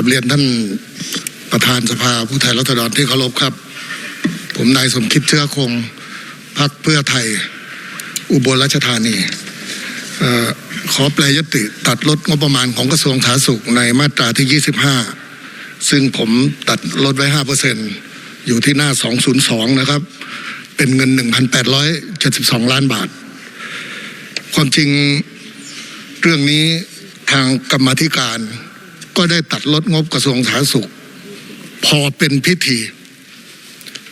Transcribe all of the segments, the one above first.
กับเรียนท่านประธานสภาผู้แทนรัษฎรที่เคารพครับ ผมนายสมคิดเชื้อคงพักเพื่อไทย อุบลราชธานีออขอแปลยติตัดลดงบประมาณของกระทรวงสาธารณสุขในมาตราที่ 25 ซึ่งผมตัดลดไว้ 5%อยู่ที่หน้า 202 นะครับ เป็นเงิน 1,872 ล้านบาท ความจริงเรื่องนี้ทางกรรมธิการ ก็ได้ตัดลดงบกระทรวงสาธารณสุข พอเป็นพิธี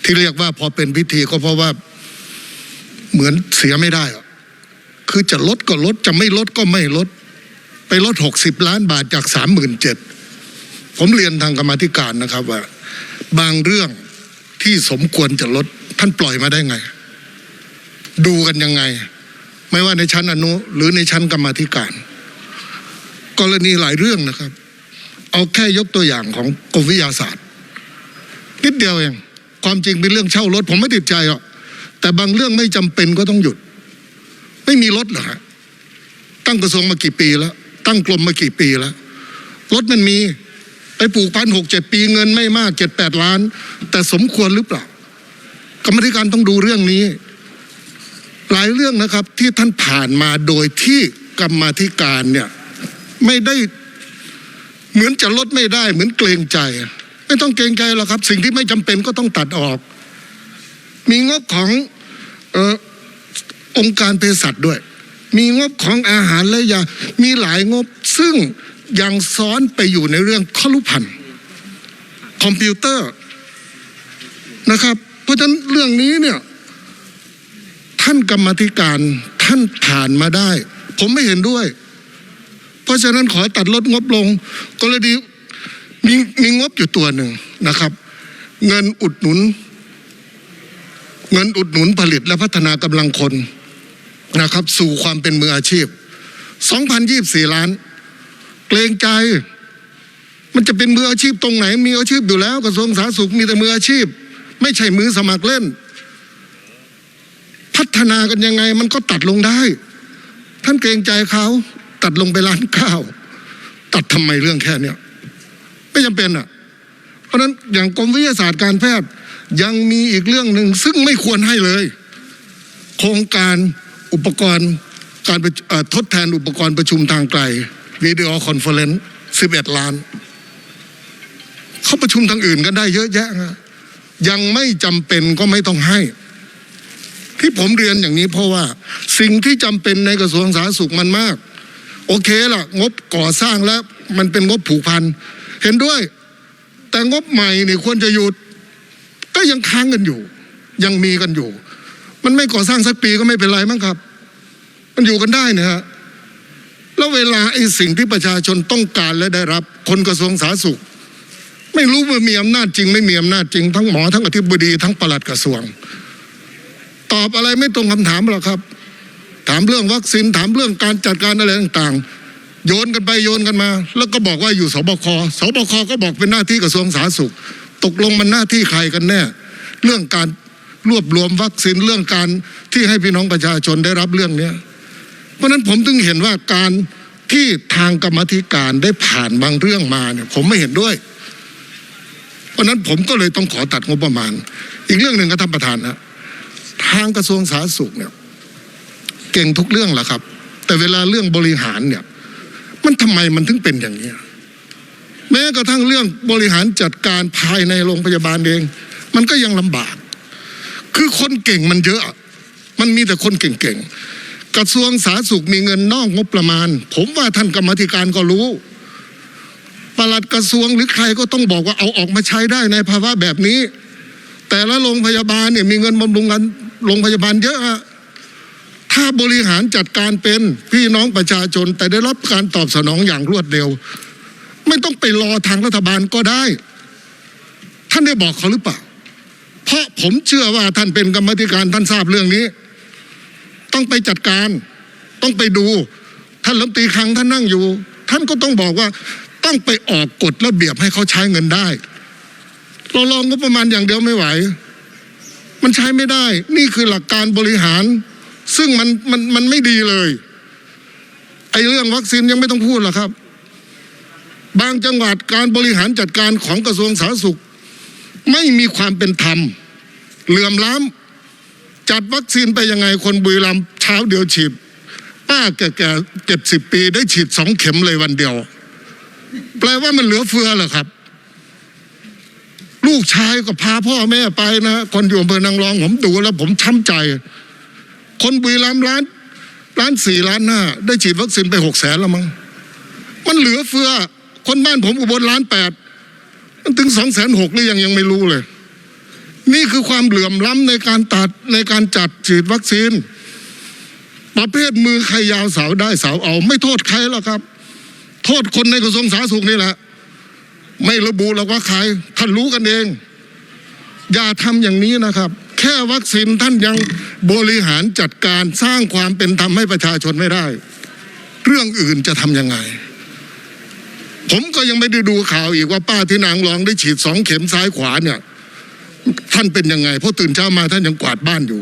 ที่เรียกว่าพอเป็นพิธีก็เพราะว่าเหมือนเสียไม่ได้อะคือจะลดก็ลดจะไม่ลดก็ไม่ลด ไปลดหกสิบล้านบาทจากสามหมื่นเจ็ดผมเรียนทางกรรมธิการนะครับว่า บางเรื่องที่สมควรจะลดท่านปล่อยมาได้ไง ดูกันยังไง ไม่ว่าในชั้นอนุ หรือในชั้นกรรมธิการ กรณีหลายเรื่องนะครับ เอาแค่ยกตัวอย่างของกรมวิทยาศาสตร์ นิดเดียวเอง ความจริงเป็นเรื่องเช่ารถ ผมไม่ติดใจหรอกแต่บางเรื่องไม่จำเป็นก็ต้องหยุด ไม่มีรถเหรอฮะตั้งกระทรวงมากี่ปีแล้ว ตั้งกรมมากี่ปีแล้วรถมันมีไปปลูกพันหกเจ็ดปีเงินไม่มากเจ็ดแปดล้าน แต่สมควรหรือเปล่ากรรมธิการต้องดูเรื่องนี้ หลายเรื่องนะครับที่ท่านผ่านมาโดยที่กรรมธิการเนี่ยไม่ได้ เหมือนจะลดไม่ได้ เหมือนเกรงใจ ไม่ต้องเกรงใจหรอกครับ สิ่งที่ไม่จำเป็นก็ต้องตัดออก มีงบของออองค์การเภสัชด้วย มีงบของอาหารและยา มีหลายงบซึ่งยังซ้อนไปอยู่ในเรื่องคอรุพันธ์คอมพิวเตอร์นะครับ เพราะฉะนั้นเรื่องนี้เนี่ยท่านกรรมธิการท่านผ่านมาได้ ผมไม่เห็นด้วย เพราะฉะนั้นขอตัดลดงบลง กรณีมีมีงบอยู่ตัวหนึ่งนะครับ เงินอุดหนุน เงินอุดหนุนผลิตและพัฒนากำลังคนนะครับ สู่ความเป็นมืออาชีพ 2,024 ล้าน เกรงใจ มันจะเป็นมืออาชีพตรงไหน มีอาชีพอยู่แล้วกระทรวงสาธารณสุขมีแต่มืออาชีพ ไม่ใช่มือสมัครเล่น พัฒนากันยังไงมันก็ตัดลงได้ ท่านเกรงใจเขา ตัดลงไปล้านเก้าตัดทำไมเรื่องแค่เนี้ยไม่จำเป็นอะ เพราะนั้นอย่างกรมวิทยาศาสตร์การแพทย์ยังมีอีกเรื่องหนึ่งซึ่งไม่ควรให้เลย โครงการอุปกรณ์การทดแทนอุปกรณ์ประชุมทางไกลวิดีโอคอนเฟอเรนซ์11ล้าน เขาประชุมทางอื่นกันได้เยอะแยะนะยังไม่จำเป็นก็ไม่ต้องให้ ที่ผมเรียนอย่างนี้เพราะว่า สิ่งที่จำเป็นในกระทรวงสาธารณสุขมันมาก โอเคล่ะ งบก่อสร้างแล้ว มันเป็นงบผูกพัน เห็นด้วย แต่งบใหม่เนี่ยควรจะหยุด ก็ยังค้างกันอยู่ ยังมีกันอยู่ มันไม่ก่อสร้างสักปีก็ไม่เป็นไรมั้งครับ มันอยู่กันได้นะฮะแล้วเวลาไอ้สิ่งที่ประชาชนต้องการและได้รับ คนกระทรวงสาธารณสุข ไม่รู้ว่ามีอำนาจจริง ไม่มีอำนาจจริง ทั้งหมอทั้งอธิบดีทั้งปลัดกระทรวง ตอบอะไรไม่ตรงคำถามหรอกครับ ถามเรื่องวัคซีนถามเรื่องการจัดการอะไรต่างๆ โยนกันไปโยนกันมา แล้วก็บอกว่าอยู่สบคสบคก็บอกเป็นหน้าที่กระทรวงสาธารณสุข ตกลงมันหน้าที่ใครกันแน่ เรื่องการรวบรวมวัคซีนเรื่องการที่ให้พี่น้องประชาชนได้รับเรื่องเนี้ยเพราะฉะนั้นผมถึงเห็นว่าการที่ทางกรรมธิการได้ผ่านบางเรื่องมาเนี่ยผมไม่เห็นด้วย เพราะฉะนั้นผมก็เลยต้องขอตัดงบประมาณ อีกเรื่องหนึ่งก็ท่านประธานนะทางกระทรวงสาธารณสุขเนี่ย เก่งทุกเรื่องแหละครับ แต่เวลาเรื่องบริหารเนี่ย มันทำไมมันถึงเป็นอย่างนี้แม้กระทั่งเรื่องบริหารจัดการภายในโรงพยาบาลเอง มันก็ยังลำบาก คือคนเก่งมันเยอะ มันมีแต่คนเก่งๆกระทรวงสาธารณสุขมีเงินนอกงบประมาณ ผมว่าท่านกรรมธิการก็รู้ปลัดกระทรวงหรือใครก็ต้องบอกว่าเอาออกมาใช้ได้ในภาวะแบบนี้ แต่ละโรงพยาบาลเนี่ยมีเงินบำรุงกันโรงพยาบาลเยอะอะ ถ้าบริหารจัดการเป็นพี่น้องประชาชน แต่ได้รับการตอบสนองอย่างรวดเร็ว ไม่ต้องไปรอทางรัฐบาลก็ได้ ท่านได้บอกเขาหรือเปล่า เพราะผมเชื่อว่าท่านเป็นกรรมธิการท่านทราบเรื่องนี้ ต้องไปจัดการ ต้องไปดู ท่านรัฐมนตรีคลังท่านนั่งอยู่ ท่านก็ต้องบอกว่าต้องไปออกกฎระเบียบให้เขาใช้เงินได้ เราลองก็ประมาณอย่างเดียวไม่ไหว มันใช้ไม่ได้ นี่คือหลักการบริหาร ซึ่งมันมันมันไม่ดีเลยไอ้เรื่องวัคซีนยังไม่ต้องพูดหรอกครับ บางจังหวัดการบริหารจัดการของกระทรวงสาธารณสุข ไม่มีความเป็นธรรมเหลื่อมล้ำจัดวัคซีนไปยังไงคนบุรีรัมย์เช้าเดียวฉีดป้าแก่ๆเจ็ดสิบปีได้ฉีดสองเข็มเลยวันเดียว แปลว่ามันเหลือเฟือเหรอครับ ลูกชายก็พาพ่อแม่ไปนะ คนอยู่อำเภอนางรองผมดูแล้วผมช้ำใจ คนบุรีรัมย์ล้านล้านสี่ล้านห้าได้ฉีดวัคซีนไปหกแสนแล้วมั้งมันเหลือเฟือ คนบ้านผมอุบลล้านแปดมันถึงสองแสนหกหรือยังยังไม่รู้เลย นี่คือความเหลื่อมล้ำในการตัดในการจัดฉีดวัคซีน ประเภทมือใครยาวสาวได้สาวเอา ไม่โทษใครหรอกครับ โทษคนในกระทรวงสาธารณสุขนี่แหละ ไม่ระบุหรอกว่าใครท่านรู้กันเอง อย่าทำอย่างนี้นะครับ ค่วัคซีนท่านยังบริหารจัดการสร้างความเป็นธรรมให้ประชาชนไม่ได้ เรื่องอื่นจะทำยังไง ผมก็ยังไม่ได้ดูข่าวอีกว่าป้าที่นางรองได้ฉีดสองเข็มซ้ายขวาเนี่ย ท่านเป็นยังไงเพราะตื่นเช้ามาท่านยังกวาดบ้านอยู่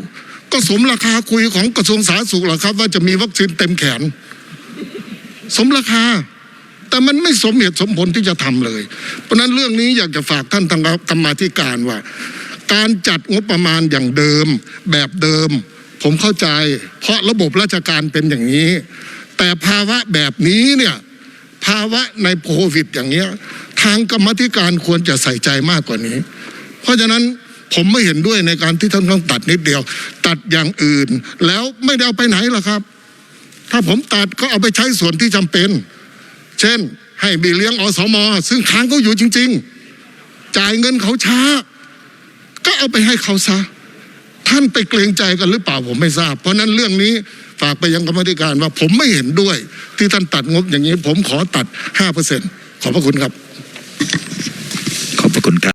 ก็สมราคาคุยของกระทรวงสาธารณสุขหรอครับ ว่าจะมีวัคซีนเต็มแขน สมราคาแต่มันไม่สมเหตุสมผลที่จะทำเลย เพราะฉะนั้นเรื่องนี้อยากจะฝากท่านทางกรรมาธิการว่า การจัดงบประมาณอย่างเดิมแบบเดิม ผมเข้าใจ เพราะระบบราชการเป็นอย่างนี้ แต่ภาวะแบบนี้เนี่ยภาวะในโควิดอย่างเงี้ยทางกรรมธิการควรจะใส่ใจมากกว่านี้ เพราะฉะนั้นผมไม่เห็นด้วยในการที่ท่านต้องตัดนิดเดียว ตัดอย่างอื่น แล้วไม่ได้เอาไปไหนล่ะครับ ถ้าผมตัดก็เอาไปใช้ส่วนที่จำเป็น เช่น ให้บีเลี้ยงอสม ซึ่งค้างเขาอยู่จริง ๆ จ่ายเงินเขาช้า ก็เอาไปให้เขาซะ ท่านไปเกรงใจกันหรือเปล่าผมไม่ทราบ เพราะนั้นเรื่องนี้ฝากไปยังกรรมธิการว่าผมไม่เห็นด้วย ที่ท่านตัดงบอย่างนี้ ผมขอตัดห้าเปอร์เซ็นขอบพระคุณครับ ขอบพระคุณครับ